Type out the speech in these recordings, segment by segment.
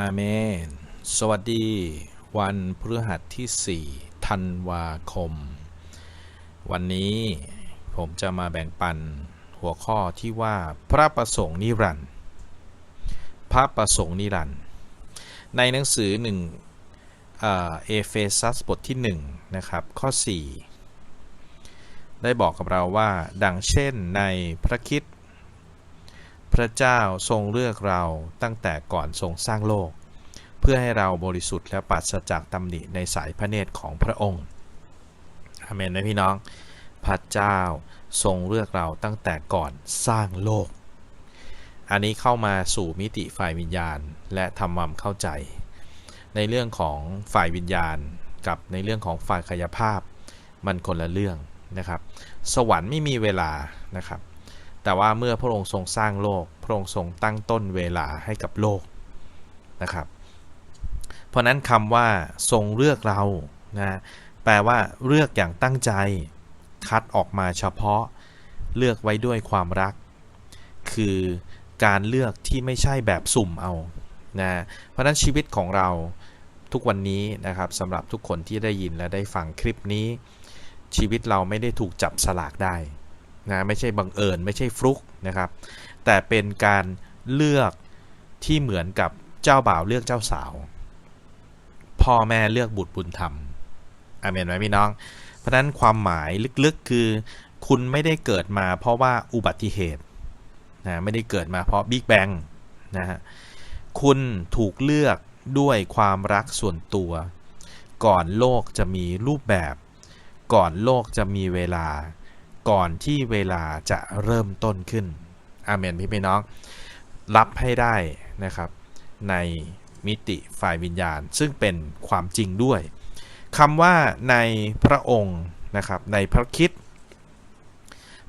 อาเมน สวัสดี วันพฤหัสที่ 4 ธันวาคม วันนี้ผมจะมาแบ่งปันหัวข้อที่ว่าพระประสงค์นิรันดร์พระประสงค์นิรันดร์ในหนังสือหนึ่งเอเฟซัสบทที่1นะครับข้อ 4 ได้บอกกับเราว่าดังเช่นในพระคิด พระเจ้าทรงเลือกเราตั้งแต่ก่อนทรงสร้างโลก เพื่อให้เราบริสุทธิ์และปราศจากตำหนิในสายพระเนตรของพระองค์อเมนไหมพี่น้อง พระเจ้าทรงเลือกเราตั้งแต่ก่อนสร้างโลก อันนี้เข้ามาสู่มิติฝ่ายวิญญาณและทำความเข้าใจ ในเรื่องของฝ่ายวิญญาณกับในเรื่องของฝ่ายกายภาพ มันคนละเรื่องนะครับ สวรรค์ไม่มีเวลานะครับ แต่ว่าเมื่อพระองค์ทรงสร้างโลก พระองค์ทรงตั้งต้นเวลาให้กับโลกนะครับ เพราะนั้นคำว่าทรงเลือกเรานะแปลว่าเลือกอย่างตั้งใจ คัดออกมาเฉพาะเลือกไว้ด้วยความรัก คือการเลือกที่ไม่ใช่แบบสุ่มเอานะเพราะนั้นชีวิตของเราทุกวันนี้นะครับสำหรับทุกคนที่ได้ยินและได้ฟังคลิปนี้ ชีวิตเราไม่ได้ถูกจับสลากได้ นะไม่ใช่บังเอิญไม่ใช่ฟลุกนะครับ แต่เป็นการเลือกที่เหมือนกับเจ้าบ่าวเลือกเจ้าสาว พ่อแม่เลือกบุตรบุญธรรมอเมนไหมพี่น้อง เพราะนั้นความหมายลึกๆคือ คุณไม่ได้เกิดมาเพราะว่าอุบัติเหตุนะไม่ได้เกิดมาเพราะบิ๊กแบงนะฮะคุณถูกเลือกด้วยความรักส่วนตัว ก่อนโลกจะมีรูปแบบ ก่อนโลกจะมีเวลา ก่อนที่เวลาจะเริ่มต้นขึ้น อาเมนพี่พี่น้อง รับให้ได้นะครับ ในมิติฝ่ายวิญญาณ ซึ่งเป็นความจริงด้วยคำว่าในพระองค์นะครับ ในพระคิด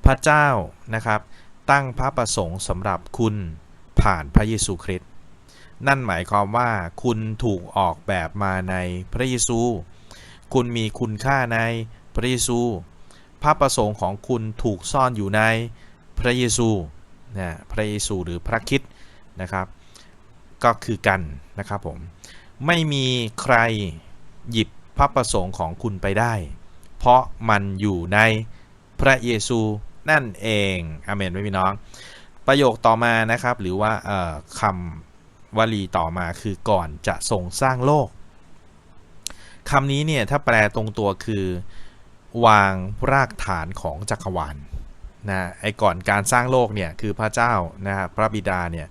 พระเจ้านะครับ ตั้งพระประสงค์สำหรับคุณผ่านพระเยซูคริสต์นั่นหมายความว่าคุณถูกออกแบบมาในพระเยซู คุณมีคุณค่าในพระเยซู พระประสงค์ของคุณถูกซ่อนอยู่ในพระเยซูนะพระเยซูหรือพระคิดนะครับ ก็คือกันนะครับผมไม่มีใครหยิบพระประสงค์ของคุณไปได้ เพราะมันอยู่ในพระเยซูนั่นเองอเมนไหมพี่น้อง ประโยคต่อมานะครับ หรือว่าคำวลีต่อมาคือก่อนจะทรงสร้างโลกคำนี้เนี่ยถ้าแปลตรงตัวคือ วางรากฐานของจักรวาลนะไอ้ก่อนการสร้างโลกเนี่ยคือพระเจ้านะครับพระบิดาเนี่ย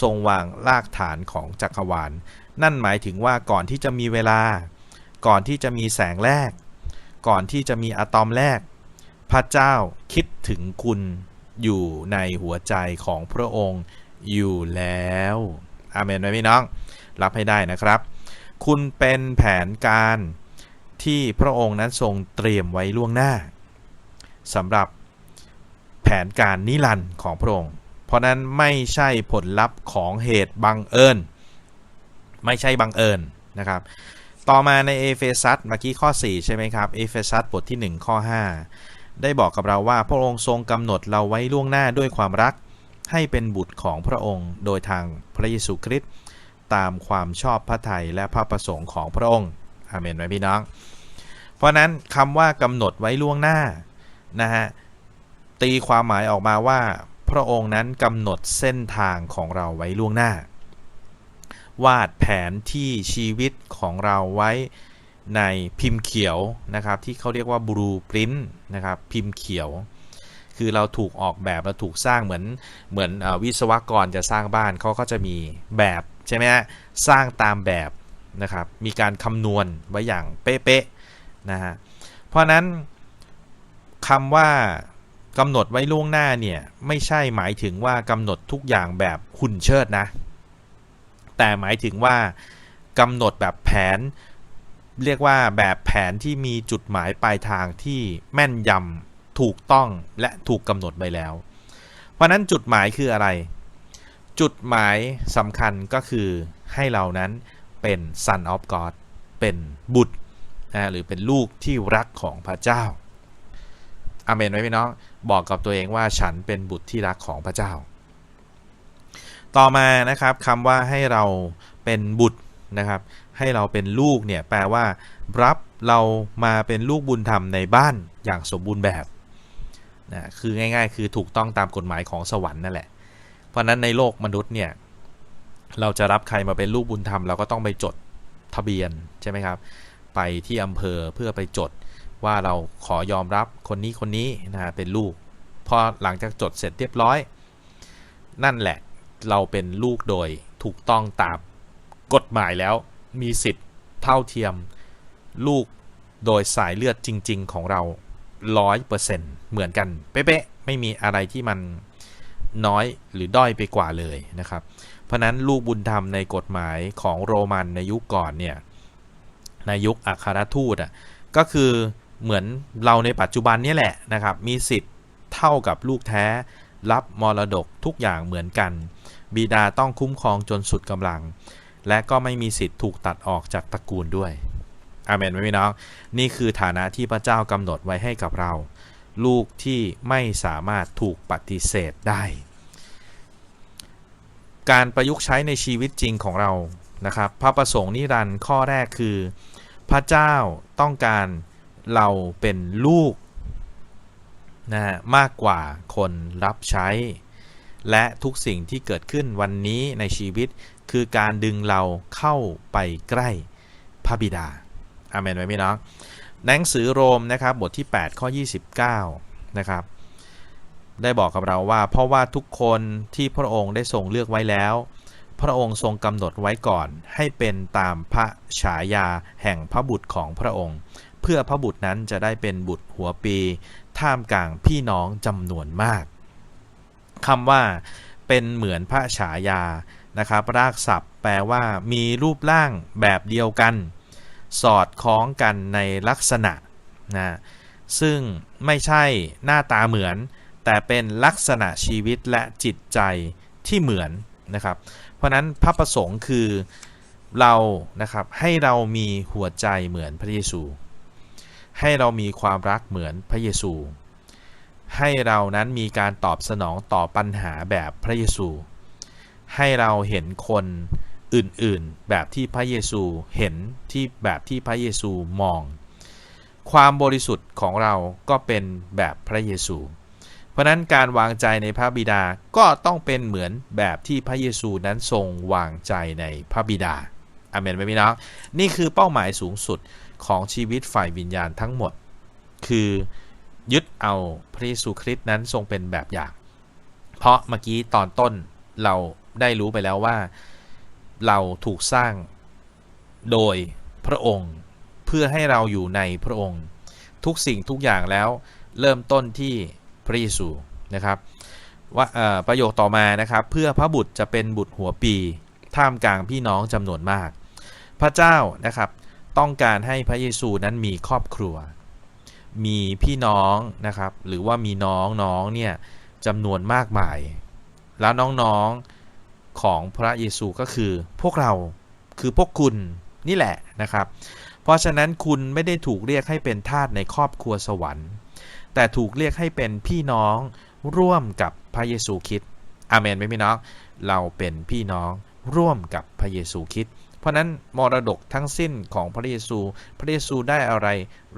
ทรงวางรากฐานของจักรวาล นั่นหมายถึงว่าก่อนที่จะมีเวลา ก่อนที่จะมีแสงแรก ก่อนที่จะมีอะตอมแรก พระเจ้าคิดถึงคุณอยู่ในหัวใจของพระองค์อยู่แล้วอาเมนไหมพี่น้อง รับให้ได้นะครับ คุณเป็นแผนการ ที่พระองค์นั้นทรงเตรียมไว้ล่วงหน้าสำหรับแผนการนิรันดร์ของพระองค์ เพราะนั้นไม่ใช่ผลลัพธ์ของเหตุบังเอิญ ไม่ใช่บังเอิญนะครับ ต่อมาในเอเฟซัสเมื่อกี้ข้อ 4 ใช่ไหมครับ เอเฟซัสบทที่ 1 ข้อ 5 ได้บอกกับเราว่าพระองค์ทรงกำหนดเราไว้ล่วงหน้าด้วยความรักให้เป็นบุตรของพระองค์ โดยทางพระเยซูคริสต์ตามความชอบพระทัยและพระประสงค์ของพระองค์อาเมนไหมพี่น้อง เพราะนั้นคำว่ากำหนดไว้ล่วงหน้านะฮะตีความหมายออกมาว่า พระองค์นั้นกำหนดเส้นทางของเราไว้ล่วงหน้า วาดแผนที่ชีวิตของเราไว้ในพิมพ์เขียวนะครับ ที่เขาเรียกว่าบลูปรินต์นะครับพิมพ์เขียว คือเราถูกออกแบบเราถูกสร้างเหมือนเหมือนอวิศวกรจะสร้างบ้านเขาก็จะมีแบบใช่ไหมฮะสร้างตามแบบนะครับมีการคำนวณไว้อย่างเป๊ะๆ นะฮะเพราะนั้นคำว่ากำหนดไว้ล่วงหน้าเนี่ยไม่ใช่หมายถึงว่ากำหนดทุกอย่างแบบหุ่นเชิดนะ แต่หมายถึงว่ากำหนดแบบแผน เรียกว่าแบบแผนที่มีจุดหมายปลายทางที่แม่นยำถูกต้องและถูกกำหนดไปแล้ว เพราะนั้นจุดหมายคืออะไร จุดหมายสำคัญก็คือให้เรานั้นเป็น son of God เป็นบุตร นะหรือเป็นลูกที่รักของพระเจ้าอาเมนไหมพี่น้องบอกกับตัวเองว่าฉันเป็นบุตรที่รักของพระเจ้า ต่อมานะครับคำว่าให้เราเป็นบุตรนะครับ ให้เราเป็นลูกเนี่ยแปลว่า รับเรามาเป็นลูกบุญธรรมในบ้านอย่างสมบูรณ์แบบนะคือง่าย ๆ คือถูกต้องตามกฎหมายของสวรรค์นั่นแหละ เพราะฉะนั้นในโลกมนุษย์เนี่ยเราจะรับใครมาเป็นลูกบุญธรรมเราก็ต้องไปจดทะเบียนใช่ไหมครับ ไปที่อำเภอเพื่อไปจดว่าเราขอยอมรับคนนี้คนนี้นะฮะเป็นลูกพอหลังจากจดเสร็จเรียบร้อย นั่นแหละเราเป็นลูกโดยถูกต้องตามกฎหมายแล้วมีสิทธิ์เท่าเทียมลูกโดยสายเลือดจริง ๆ ของเรา100%เหมือนกัน เป๊ะๆไม่มีอะไรที่มันน้อยหรือด้อยไปกว่าเลยนะครับ เพราะนั้นลูกบุญธรรมในกฎหมายของโรมันในยุคก่อนเนี่ย ในยุคอัครทูตอะก็คือเหมือนเราในปัจจุบันนี่แหละนะครับ มีสิทธิ์เท่ากับลูกแท้ รับมรดกทุกอย่างเหมือนกัน บิดาต้องคุ้มครองจนสุดกำลัง และก็ไม่มีสิทธิ์ถูกตัดออกจากตระกูลด้วยอาเมนไหมพี่น้อง นี่คือฐานะที่พระเจ้ากำหนดไว้ให้กับเรา ลูกที่ไม่สามารถถูกปฏิเสธได้ การประยุกต์ใช้ในชีวิตจริงของเรานะครับ พระประสงค์นิรันดร์ข้อแรกคือ พระเจ้าต้องการเราเป็นลูกนะฮะมากกว่าคนรับใช้ และทุกสิ่งที่เกิดขึ้นวันนี้ในชีวิตคือการดึงเราเข้าไปใกล้พระบิดาอาเมนไหมพี่น้องหนังสือโรมนะครับบทที่ 8 ข้อ 29 นะครับ ได้บอกกับเราว่า เพราะว่าทุกคนที่พระองค์ได้ทรงเลือกไว้แล้ว พระองค์ทรงกำหนดไว้ก่อน ให้เป็นตามพระฉายาแห่งพระบุตรของพระองค์ เพื่อพระบุตรนั้นจะได้เป็นบุตรหัวปี ท่ามกลางพี่น้องจำนวนมากคำว่าเป็นเหมือนพระฉายานะครับรากศัพท์ แปลว่ามีรูปร่างแบบเดียวกัน สอดคล้องกันในลักษณะนะซึ่งไม่ใช่หน้าตาเหมือน แต่เป็นลักษณะชีวิตและจิตใจที่เหมือนนะครับ เพราะนั้นพระประสงค์คือเรานะครับให้เรามีหัวใจเหมือนพระเยซู ให้เรามีความรักเหมือนพระเยซู ให้เรานั้นมีการตอบสนองต่อปัญหาแบบพระเยซู ให้เราเห็นคนอื่นๆ แบบที่พระเยซูเห็นที่แบบที่พระเยซูมอง ความบริสุทธิ์ของเราก็เป็นแบบพระเยซู เพราะนั้นการวางใจในพระบิดาก็ต้องเป็นเหมือนแบบที่พระเยซูนั้นทรงวางใจในพระบิดาอาเมนไหมพี่น้องนี่คือเป้าหมายสูงสุดของชีวิตฝ่ายวิญญาณทั้งหมด คือยึดเอาพระเยซูคริสต์นั้นทรงเป็นแบบอย่าง เพราะเมื่อกี้ตอนต้นเราได้รู้ไปแล้วว่า เราถูกสร้างโดยพระองค์เพื่อให้เราอยู่ในพระองค์ ทุกสิ่งทุกอย่างแล้วเริ่มต้นที่ พระเยซูนะครับว่าประโยคต่อมานะครับเพื่อพระบุตรจะเป็นบุตรหัวปีท่ามกลางพี่น้องจำนวนมาก พระเจ้านะครับต้องการให้พระเยซูนั้นมีครอบครัว มีพี่น้องนะครับหรือว่ามีน้องน้องเนี่ยจำนวนมากมาย แล้วน้องๆของพระเยซูก็คือพวกเราคือพวกคุณนี่แหละนะครับ เพราะฉะนั้นคุณไม่ได้ถูกเรียกให้เป็นทาสในครอบครัวสวรรค์ แต่ถูกเรียกให้เป็นพี่น้องร่วมกับพระเยซูคริสต์อาเมนไหมพี่น้อง เราเป็นพี่น้องร่วมกับพระเยซูคริสต์เพราะนั้นมรดกทั้งสิ้นของพระเยซู พระเยซูได้อะไร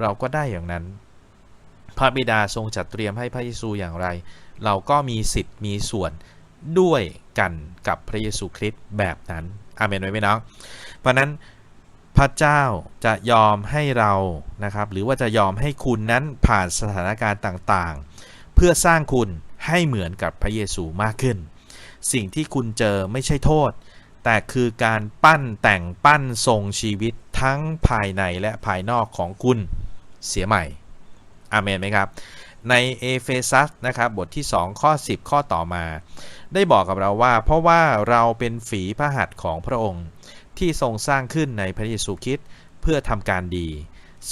เราก็ได้อย่างนั้น พระบิดาทรงจัดเตรียมให้พระเยซูอย่างไร เราก็มีสิทธิ์มีส่วนด้วยกันกับพระเยซูคริสต์แบบนั้นอาเมนไหมพี่น้อง เพราะนั้น พระเจ้าจะยอมให้เรานะครับ หรือว่าจะยอมให้คุณนั้นผ่านสถานการณ์ต่างๆ เพื่อสร้างคุณให้เหมือนกับพระเยซูมากขึ้น สิ่งที่คุณเจอไม่ใช่โทษ แต่คือการปั้นแต่งปั้นทรงชีวิตทั้งภายในและภายนอกของคุณเสียใหม่อาเมนไหมครับ ในเอเฟซัสนะครับบทที่ 2 ข้อ 10 ข้อต่อมา ได้บอกกับเราว่า เพราะว่าเราเป็นฝีพระหัตถ์ของพระองค์ ที่ทรงสร้างขึ้นในพระเยซูคริสต์เพื่อทำการดี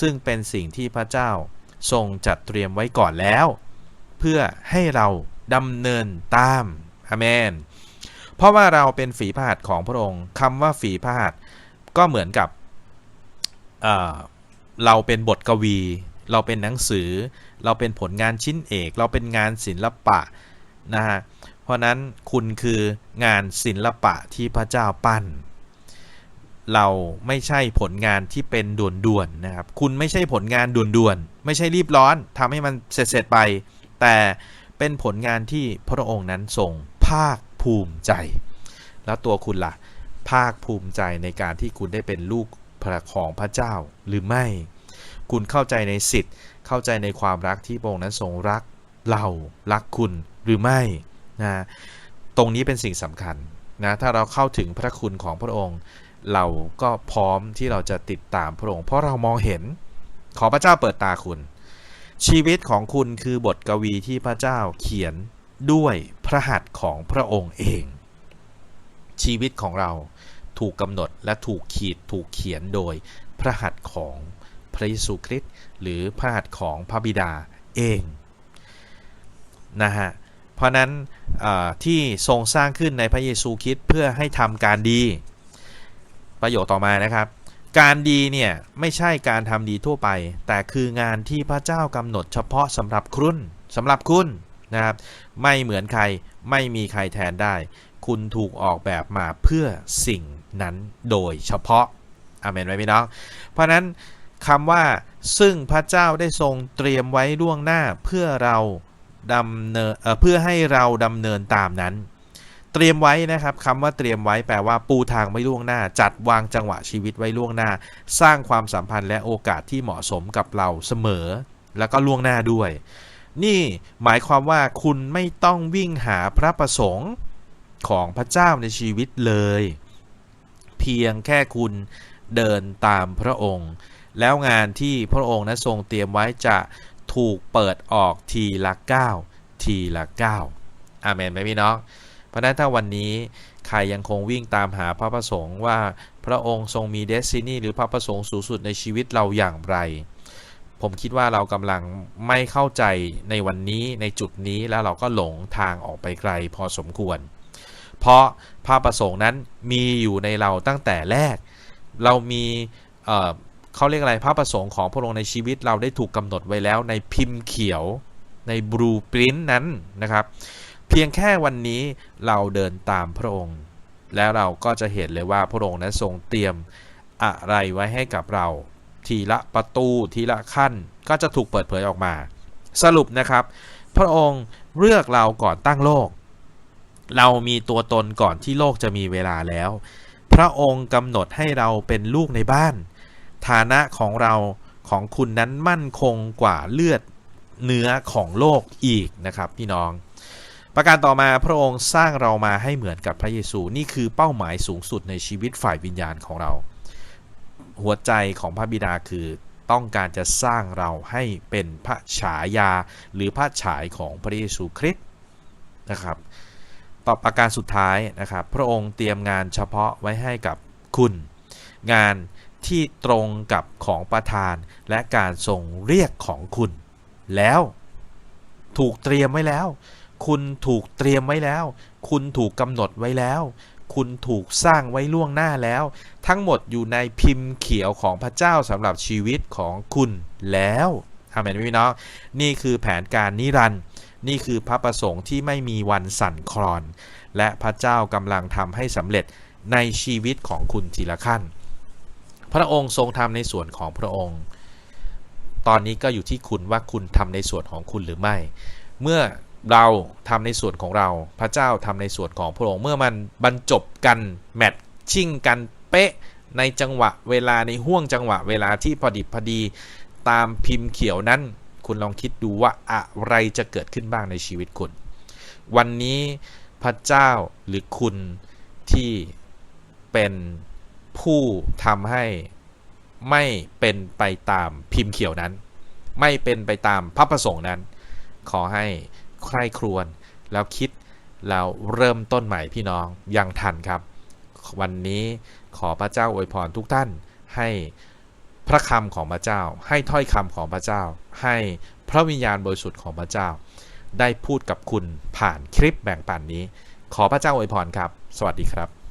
ซึ่งเป็นสิ่งที่พระเจ้าทรงจัดเตรียมไว้ก่อนแล้ว เพื่อให้เราดำเนินตามอเมน เพราะว่าเราเป็นฝีพระหัตถ์ของพระองค์คำว่าฝีพระหัตถ์ก็เหมือนกับเเราเป็นบทกวี เราเป็นหนังสือ เราเป็นผลงานชิ้นเอก เราเป็นงานศิลปะนะฮะเพราะนั้นคุณคืองานศิลปะที่พระเจ้าปั้น เราไม่ใช่ผลงานที่เป็นด่วนๆนะครับ คุณไม่ใช่ผลงานด่วนๆ ไม่ใช่รีบร้อนทำให้มันเสร็จๆไป แต่เป็นผลงานที่พระองค์นั้นทรงภาคภูมิใจ แล้วตัวคุณล่ะ ภาคภูมิใจในการที่คุณได้เป็นลูกพระของพระเจ้าหรือไม่ คุณเข้าใจในสิทธิ์ เข้าใจในความรักที่พระองค์นั้นทรงรักเรารักคุณหรือไม่นะตรงนี้เป็นสิ่งสำคัญนะถ้าเราเข้าถึงพระคุณของพระองค์ เราก็พร้อมที่เราจะติดตามพระองค์เพราะเรามองเห็นขอพระเจ้าเปิดตาคุณ ชีวิตของคุณคือบทกวีที่พระเจ้าเขียนด้วยพระหัตถ์ของพระองค์เอง ชีวิตของเราถูกกำหนดและถูกขีดถูกเขียนโดยพระหัตถ์ของพระเยซูคริสต์หรือพระหัตถ์ของพระบิดาเองนะฮะเพราะนั้นที่ทรงสร้างขึ้นในพระเยซูคริสต์เพื่อให้ทำการดี ประโยคต่อมานะครับ การดีเนี่ยไม่ใช่การทำดีทั่วไป แต่คืองานที่พระเจ้ากำหนดเฉพาะสำหรับคุณสำหรับคุณนะครับ ไม่เหมือนใครไม่มีใครแทนได้ คุณถูกออกแบบมาเพื่อสิ่งนั้นโดยเฉพาะอเมนไหมพี่น้อง เพราะนั้นคำว่าซึ่งพระเจ้าได้ทรงเตรียมไว้ล่วงหน้าเพื่อเราดำเนินเเพื่อให้เราดำเนินตามนั้น เตรียมไว้นะครับคำว่าเตรียมไว้แปลว่าปูทางไว้ล่วงหน้า จัดวางจังหวะชีวิตไว้ล่วงหน้า สร้างความสัมพันธ์และโอกาสที่เหมาะสมกับเราเสมอ แล้วก็ล่วงหน้าด้วย นี่หมายความว่าคุณไม่ต้องวิ่งหาพระประสงค์ของพระเจ้าในชีวิตเลย เพียงแค่คุณเดินตามพระองค์ แล้วงานที่พระองค์นั้นทรงเตรียมไว้จะถูกเปิดออกทีละ9ทีละ9อาเมนไหมพี่น้อง เพราะนั้นถ้าวันนี้ใครยังคงวิ่งตามหาพระประสงค์ว่าพระองค์ทรงมีเดซินีหรือพระประสงค์สูงสุดในชีวิตเราอย่างไร ผมคิดว่าเรากำลังไม่เข้าใจในวันนี้ในจุดนี้แล้วเราก็หลงทางออกไปไกลพอสมควร เพราะพระประสงค์นั้นมีอยู่ในเราตั้งแต่แรก เรามีเเขาเรียกอะไรพระประสงค์ของพระองค์ในชีวิตเราได้ถูกกำหนดไว้แล้วในพิมพ์เขียวในบลูปรินต์นั้นนะครับ เพียงแค่วันนี้เราเดินตามพระองค์ แล้วเราก็จะเห็นเลยว่าพระองค์นั้นทรงเตรียมอะไรไว้ให้กับเรา ทีละประตูทีละขั้นก็จะถูกเปิดเผยออกมา สรุปนะครับ พระองค์เลือกเราก่อนตั้งโลก เรามีตัวตนก่อนที่โลกจะมีเวลาแล้ว พระองค์กำหนดให้เราเป็นลูกในบ้าน ฐานะของเราของคุณนั้นมั่นคงกว่าเลือดเนื้อของโลกอีกนะครับพี่น้อง ประการต่อมาพระองค์สร้างเรามาให้เหมือนกับพระเยซูนี่คือเป้าหมายสูงสุดในชีวิตฝ่ายวิญญาณของเรา หัวใจของพระบิดาคือต้องการจะสร้างเราให้เป็นพระฉายา หรือพระฉายของพระเยซูคริสต์นะครับ ต่อประการสุดท้ายนะครับพระองค์เตรียมงานเฉพาะไว้ให้กับคุณ งานที่ตรงกับของประธานและการทรงเรียกของคุณ แล้วถูกเตรียมไว้แล้ว คุณถูกเตรียมไว้แล้ว คุณถูกกำหนดไว้แล้ว คุณถูกสร้างไว้ล่วงหน้าแล้ว ทั้งหมดอยู่ในพิมพ์เขียวของพระเจ้าสำหรับชีวิตของคุณแล้วอาเมนพี่น้อง นี่คือแผนการนิรันดร์นี่คือพระประสงค์ที่ไม่มีวันสั่นคลอน และพระเจ้ากำลังทำให้สำเร็จในชีวิตของคุณทีละขั้น พระองค์ทรงทำในส่วนของพระองค์ ตอนนี้ก็อยู่ที่คุณว่าคุณทำในส่วนของคุณหรือไม่ เมื่อ เราทำในส่วนของเรา พระเจ้าทำในส่วนของพระองค์เมื่อมันบรรจบกันแมทชิ่งกันเป๊ะในจังหวะเวลาในห่วงจังหวะเวลาที่พอดิบพอดีตามพิมพ์เขียวนั้น คุณลองคิดดูว่าอะไรจะเกิดขึ้นบ้างในชีวิตคุณ วันนี้พระเจ้าหรือคุณที่เป็นผู้ทำให้ไม่เป็นไปตามพิมพ์เขียวนั้น ไม่เป็นไปตามพระประสงค์นั้น ขอให้ ใคร่ครวญแล้วคิดแล้วเริ่มต้นใหม่พี่น้องยังทันครับ วันนี้ขอพระเจ้าอวยพรทุกท่าน ให้พระคำของพระเจ้า ให้ถ้อยคำของพระเจ้า ให้พระวิญญาณบริสุทธิ์ของพระเจ้า ได้พูดกับคุณผ่านคลิปแบ่งปันนี้ ขอพระเจ้าอวยพรครับ สวัสดีครับ